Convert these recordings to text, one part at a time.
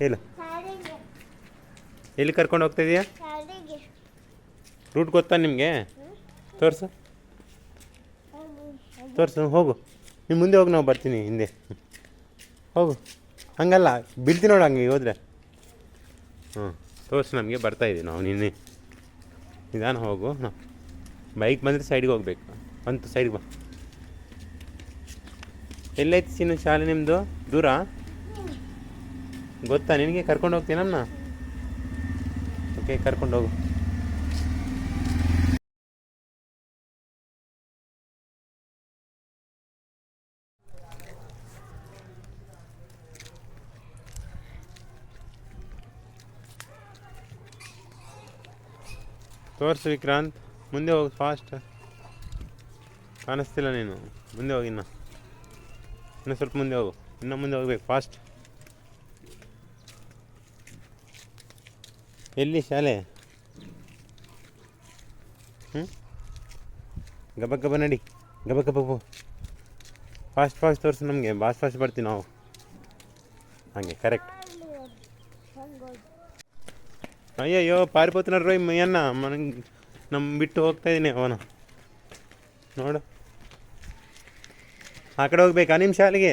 ಶಾಲೆಗೆ ಎಲ್ಲಿ ಕರ್ಕೊಂಡು ಹೋಗ್ತಾ ಇದೆಯಾ? ರೂಟ್ ಗೊತ್ತಾ ನಿಮಗೆ? ತೋರಿಸು. ತೋರಿಸು, ಹೋಗು. ನಿಮ್ಮ ಮುಂದೆ ಹೋಗಿ, ನಾವು ಬರ್ತೀನಿ ಹಿಂದೆ. ಹೋಗು. ಹಂಗಲ್ಲ ಬೀಳ್ತೀನಿ ನೋಡು ಹಂಗೆ ಹೋದ್ರೆ. ಹ್ಞೂ ತೋರಿಸು ನಮಗೆ, ಬರ್ತಾ ಇದ್ದೀವಿ ನಾವು ನಿನ್ನೆ. ನಿಧಾನ ಹೋಗು ಬೈಕ್ ಬಂದರೆ ಸೈಡ್ಗೆ ಹೋಗ್ಬೇಕು. ಅಂತ ಸೈಡ್ಗೆ ಬಾ. ಎಲ್ಲೈತಿ ಸೀನು ಶಾಲೆ ನಿಮ್ಮದು ದೂರ? ಗೊತ್ತಾ? ನಿನಗೆ ಕರ್ಕೊಂಡು ಹೋಗ್ತೀನಮ್ಮ ಓಕೆ, ಕರ್ಕೊಂಡು ಹೋಗು. ತೋರಿಸು ವಿಕ್ರಾಂತ್. ಮುಂದೆ ಹೋಗು ಫಾಸ್ಟ್ ಕಾಣಿಸ್ತಿಲ್ಲ ನೀನು. ಮುಂದೆ ಹೋಗಿ ಇನ್ನು. ಇನ್ನೂ ಸ್ವಲ್ಪ ಮುಂದೆ ಹೋಗು. ಇನ್ನು ಮುಂದೆ ಹೋಗ್ಬೇಕು ಫಾಸ್ಟ್ ಎಲ್ಲಿ ಶಾಲೆ? ಹ್ಞೂ ಗಬ ಗಬ ನಡಿ. ಗಬ ಗಬ ಫಾಸ್ಟ್ ಫಾಸ್ಟ್ ತೋರಿಸು ನಮಗೆ. ಫಾಸ್ಟ್ ಫಾಸ್ಟ್ ಬರ್ತೀವಿ ನಾವು. ಹಾಗೆ ಕರೆಕ್ಟ್ ಅಯ್ಯಯ್ಯೋ, ಪಾರಿಪೋತನ ರೋಯ್ ಮೈಯನ್ನ ನನಗೆ ನಮ್ಮ ಬಿಟ್ಟು ಹೋಗ್ತಾ ಇದ್ದೀನಿ ಅವನ. ನೋಡು. ಆ ಕಡೆ ಹೋಗ್ಬೇಕಾ ನಿಮ್ಮ ಶಾಲೆಗೆ?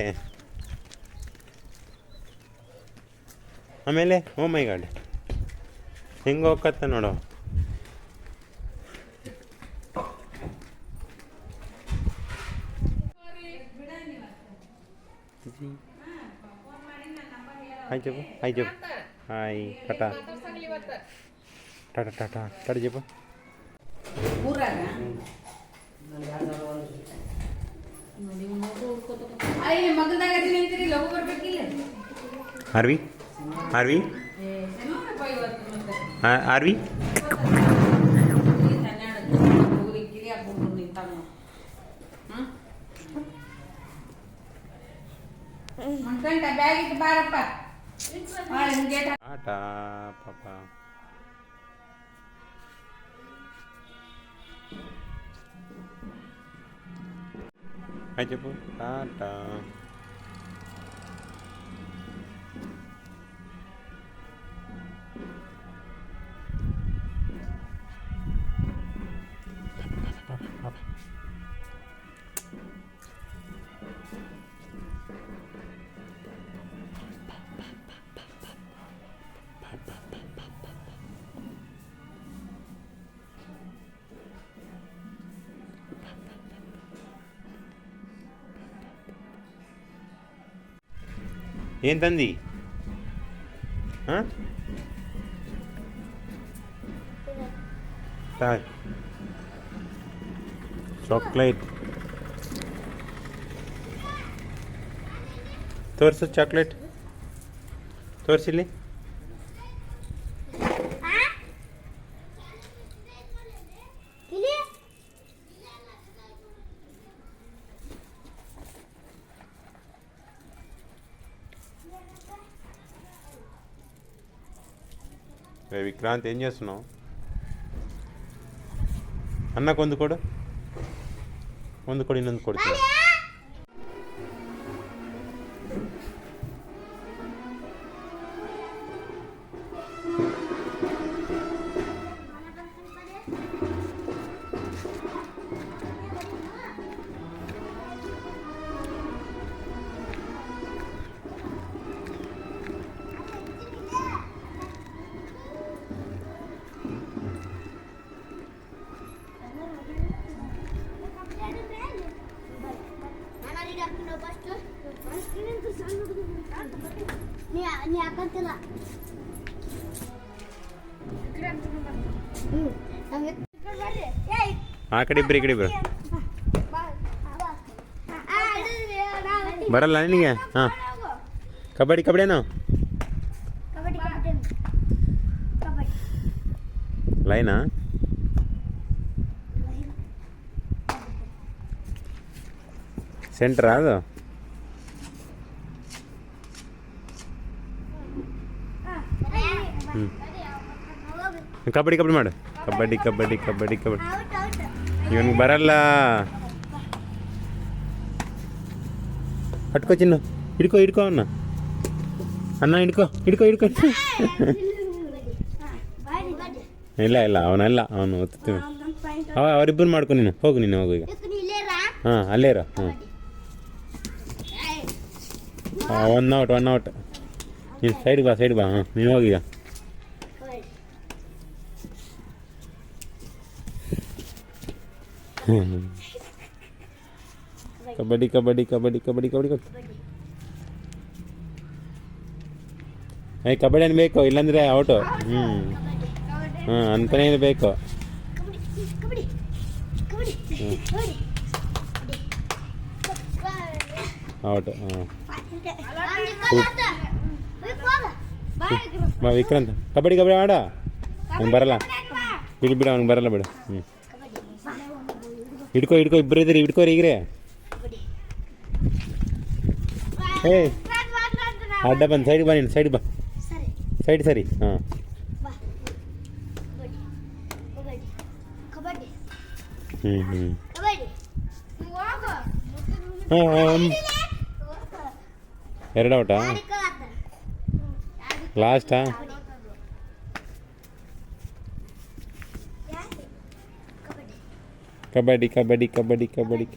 ಆಮೇಲೆ ಓ ಮೈ ಗಾಡ್ ಹೆಂಗೆ ಹೋಗತ್ತೆ ನೋಡು. Hi Jabbu hi Jabbu hi tata tata tata tata Jabbu Aarvi? ಅಯ್ಯ ಮಗದಾಗ ಅದಿ ನಿಂತಿರಿ ಲಘು ಬರ್ಬೇಕಿಲ್ಲ ಆರ್ವಿ ಆರ್ವಿ ಏ ಏನೋಪ್ಪ ಇವತ್ತು ಮತ್ತೆ ಏನು ತಂದಿ ಹಾಂ ತಾಯ್ ಚಾಕ್ಲೇಟ್ ತೋರಿಸು ಚಾಕ್ಲೇಟ್ ತೋರಿಸಿಲಿ రే విక్రాంత్ ఏం చేస్తున్నావు? అన్న కొందుకోడు. కొందుకోడు ఇన్నందుకోడు ಆ ಕಡೆ ಇಬ್ರಿ, ಈ ಕಡೆ ಇಬ್ರು. ಬರಲ್ಲ ನಿನಗೆ? ಹಾಂ. ಕಬಡ್ಡಿ ಕಬಡ್ಡಿ ಕಬಡ್ಡಿ ಲೈನಾ? ಸೆಂಟ್ರಾ ಅದು ಹ್ಞೂ ಕಬಡ್ಡಿ ಕಬಡ್ಡಿ ಮಾಡು. ಕಬಡ್ಡಿ ಕಬಡ್ಡಿ ಕಬಡ್ಡಿ ಕಬಡ್ಡಿ. ಇವನಿಗೆ ಬರಲ್ಲ. ಅಟ್ಕೋ ಚಿನ್ನು. ಹಿಡ್ಕೋ ಹಿಡ್ಕೋ ಅನ್ನ ಅನ್ನ ಹಿಡ್ಕೋ ಹಿಡ್ಕೋ ಹಿಡ್ಕೋ. ಇಲ್ಲ ಇಲ್ಲ, ಅವನಲ್ಲ, ಅವನು ಓದ್ತೀವಿ ಅವ, ಅವರಿಬ್ಬರು ಮಾಡ್ಕೊ ನೀನು. ಹೋಗು ನೀನು, ಹೋಗು ಈಗ. ಹಾಂ, ಅಲ್ಲೇ ಇರೋ. ಹ್ಞೂ ಒನ್ ಔಟ್ ಒನ್ ಔಟ್ ನೀನು ಸೈಡ್ ಬಾ ಸೈಡ್ ಬಾ. ಹಾಂ ನೀನು ಹೋಗಿ ಈಗ ಹ್ಮ್. ಕಬಡ್ಡಿ ಕಬಡ್ಡಿ ಕಬಡ್ಡಿ ಕಬಡ್ಡಿ ಕಬಡ್ಡಿ ಕಬಡ್ಡಿ ಏ ಕಬಡ್ಡಿ ಅನ್ಬೇಕು ಇಲ್ಲಾಂದ್ರೆ ಔಟು ಹ್ಞೂ ಹಾಂ ಅಂತಲೇ ಬೇಕು? ಔಟ್ ಹಾಂ ವಿಕ್ರಾಂತ್. ಕಬಡ್ಡಿ ಕಬಡ್ಡಿ ಆಡ. ಅವ್ನು ಬರಲ್ಲ. ಬಿಡು ಬಿಡು ಅವ್ನಿಗೆ ಬರಲ್ಲ ಬಿಡು. ಹ್ಞೂ ಹಿಡ್ಕೊ ಹಿಡ್ಕೊ ಇಬ್ಬರು ಇದ್ದೀರಿ ಹಿಡ್ಕೋರಿ ಈಗ್ರೆ. ಏ ಅಡ್ಡ ಬಂದು ಸೈಡ್ ಬನ್ನಿ ನೀನು ಸೈಡ್ ಬಾ. ಸರಿ ಸೈಡ್ ಸರಿ ಹಾಂ ಹ್ಞೂ ಹ್ಞೂ ಹಾಂ ಎರಡು ಔಟಾ ಲಾಸ್ಟಾ ಕಬಡ್ಡಿ ಕಬಡ್ಡಿ ಕಬಡ್ಡಿ ಕಬಡ್ಡಿ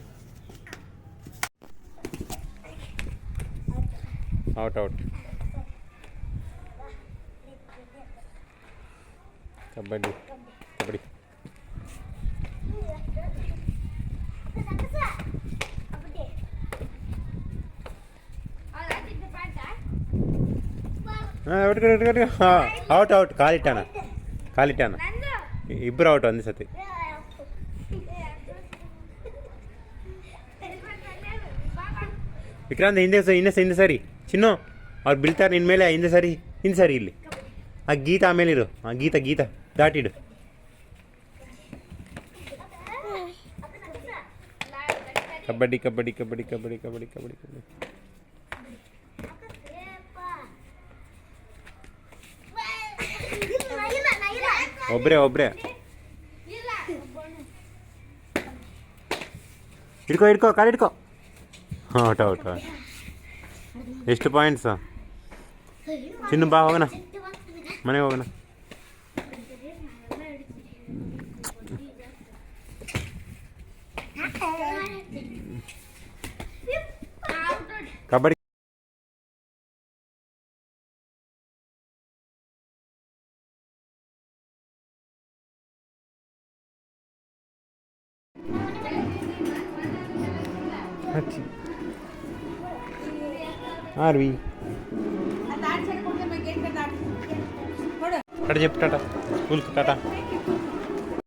ಔಟ್ ಔಟ್ ಕಬಡ್ಡಿ ಕಬಡ್ಡಿ ಹಾಂ ಹಾಂ ಔಟ್ ಔಟ್ ಕಾಲಿಟ್ಟಾನ ಕಾಲಿಟ್ಟಾನ ಇಬ್ಬರು ಔಟ್ ವಿಕ್ರಾಂತ್, ಹಿಂದೆ ಸರಿ, ಹಿಂದೆ ಹಿಂದೆ ಸರಿ. ಚಿನ್ನು, ಅವ್ರು ಬೀಳ್ತಾರೆ ನಿನ್ನ ಮೇಲೆ, ಹಿಂದೆ ಸರಿ ಹಿಂದೆ ಸರಿ ಇಲ್ಲಿ. ಆ ಗೀತ ಆಮೇಲೆ ಇರು. ಆ ಗೀತ ಗೀತ, ದಾಟಿಡು. ಕಬಡ್ಡಿ ಕಬಡ್ಡಿ ಕಬಡ್ಡಿ ಕಬಡ್ಡಿ ಕಬಡ್ಡಿ ಕಬಡ್ಡಿ ಕಬಡ್ಡಿ. ಒಬ್ರೆ ಒಬ್ರೆ. ಹಿಡ್ಕೊ ಹಿಡ್ಕೊ, ಕಾಲು ಹಿಡ್ಕೊ. ಔಟ್ ಔಟ್ ಎಷ್ಟು ಪಾಯಿಂಟ್ಸ ಚಿನ್ನು ಬಾ ಹೋಗೋಣ. ಮನೆಗೆ ಹೋಗೋಣ. ಕಬಡ್ಡಿ. ಹಚ್ಚಿ. આરવી ટાટા ટાટા ફૂલ ટાટા